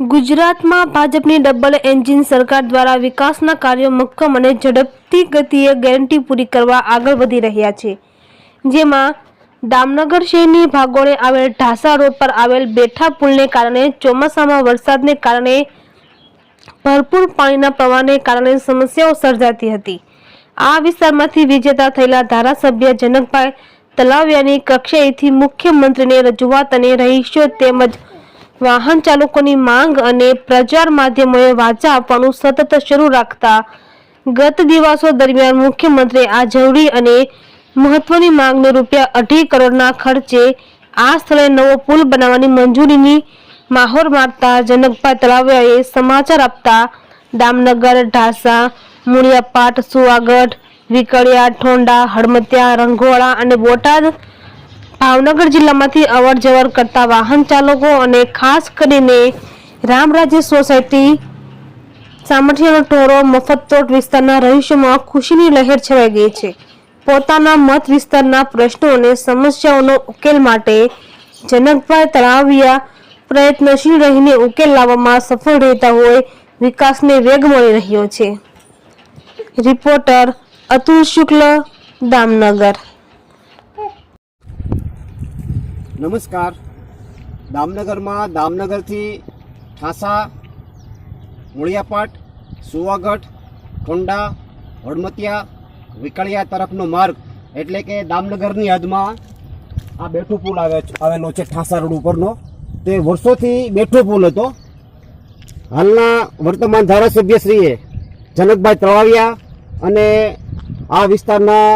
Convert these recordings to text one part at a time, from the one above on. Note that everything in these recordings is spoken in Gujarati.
ગુજરાતમાં ભાજપની ડબલ એન્જિન સરકાર દ્વારા વિકાસના કાર્યો મક્કમ અને ઝડપથી ગતિએ ગેરંટી પૂરી કરવા આગળ વધી રહ્યા છે. જેમાં દામનગર શહેરની ભાગોળે આવેલ ઢાસા રોડ પર આવેલ બેઠા પુલને કારણે ચોમાસામાં વરસાદને કારણે ભરપૂર પાણીના પ્રવાહને કારણે સમસ્યાઓ સર્જાતી હતી. આ વિસ્તારમાંથી વિજેતા થયેલા ધારાસભ્ય જનકભાઈ તલાવિયાની કક્ષાએથી મુખ્યમંત્રીને રજૂઆત અને રહીશો તેમજ વાહન ચાલકોની માંગ અને પ્રચાર માધ્યમોએ વાચા આપવાનું સતત શરૂ રાખતા ગત દિવસો દરમિયાન મુખ્યમંત્રીએ આ જરૂરી અને મહત્વની માંગને રૂપિયા અઢી કરોડના ખર્ચે આ સ્થળે નવો પુલ બનાવવાની મંજૂરીની માહોર મારતા જનકભાઈ તળાવિયાએ સમાચાર આપતા દામનગર, ઢાસા, મુળિયાપાટ, સુવાગઢ, વિકળિયા, ઠોંડા, હળમતિયા, રંગોળા અને બોટાદ ભાવનગર જિલ્લામાંથી અવર જવર કરતા વાહન ચાલકો અને ખાસ કરીને રામરાજ્ય સોસાયટી સામઠિયાનો ટોળો મફતતોટ વિસ્તારના રહીશોમાં ખુશીની લહેર છવાઈ ગઈ છે. પોતાના મત વિસ્તારના પ્રશ્નો અને સમસ્યાઓનો ઉકેલ માટે જનકભાઈ તળાવિયા પ્રયત્નશીલ રહીને ઉકેલ લાવવામાં સફળ રહેતા હોય વિકાસને વેગ મળી રહ્યો છે. રિપોર્ટર અતુલ શુક્લ, દામનગર. નમસ્કાર. દામનગરમાં દામનગરથી ઠાસા, મૂળિયાપાટ, સુવાગઢ કોંડા હળમતિયા વિકળિયા તરફનો માર્ગ એટલે કે દામનગરની હદમાં આ બેઠો પુલ આવે આવેલો છે ઠાસા રોડ ઉપરનો. તે વર્ષોથી બેઠો પુલ હતો. હાલના વર્તમાન ધારાસભ્યશ્રીએ જનકભાઈ તળાવિયા અને આ વિસ્તારના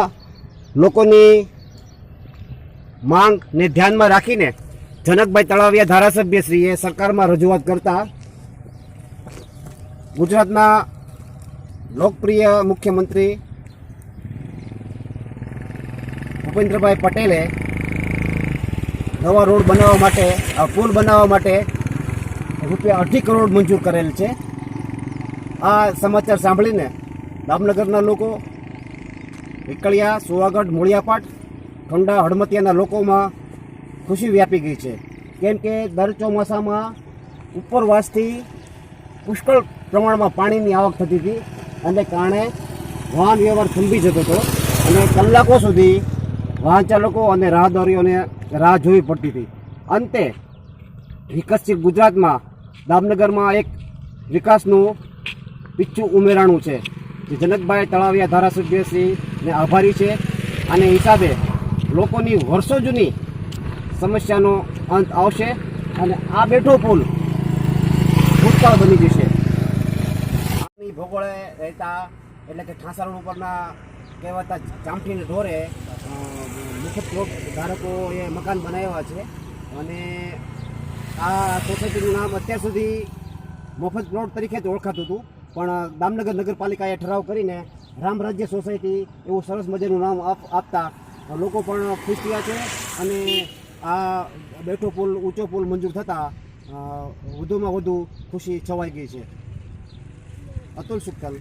લોકોની માંગને ધ્યાનમાં રાખીને જનકભાઈ તળાવિયા ધારાસભ્યશ્રીએ સરકારમાં રજૂઆત કરતા ગુજરાતના લોકપ્રિય મુખ્યમંત્રી ભૂપેન્દ્રભાઈ પટેલે નવા રોડ બનાવવા માટે પુલ બનાવવા માટે રૂપિયા અઢી કરોડ મંજૂર કરેલ છે. આ સમાચાર સાંભળીને દામનગરના લોકો, વિકળિયા, સુવાગઢ, મૂળિયાપાટ ઠંડા હળમતિયાના લોકોમાં ખુશી વ્યાપી ગઈ છે. કેમ કે દર ચોમાસામાં ઉપરવાસથી પુષ્કળ પ્રમાણમાં પાણીની આવક થતી હતી અને કારણે વાહન વ્યવહાર થંભી જતો હતો અને કલાકો સુધી વાહન ચાલકો અને રાહદારીઓને રાહ જોવી પડતી હતી. અંતે વિકસિત ગુજરાતમાં દામનગરમાં એક વિકાસનું પીચું ઉમેરાણું છે. જે જનકભાઈ તળાવિયા ધારાસભ્યશ્રીને આભારી છે. અને હિસાબે લોકોની વર્ષો જૂની સમસ્યાનો અંત આવશે અને આ બેઠો પુલ ભૂતકાળ બની જશે. ભૂગોળે રહેતા, એટલે કે ઠાસા રોડ ઉપરના કહેવાતા ચામઠીને ઢોરે મુખ્ય ધારકોએ મકાન બનાવ્યા છે. અને આ સોસાયટીનું નામ અત્યાર સુધી મફત પ્લોટ તરીકે જ ઓળખાતું હતું. પણ દામનગર નગરપાલિકાએ ઠરાવ કરીને રામ રાજ્ય સોસાયટી એવું સરસ મજાનું નામ આપ- આપતા લોકો પણ ખુશ થયા છે અને આ બેઠો પુલ, ઊંચો પુલ મંજૂર થતાં વધુમાં વધુ ખુશી છવાઈ ગઈ છે. અતુલ શુક્લ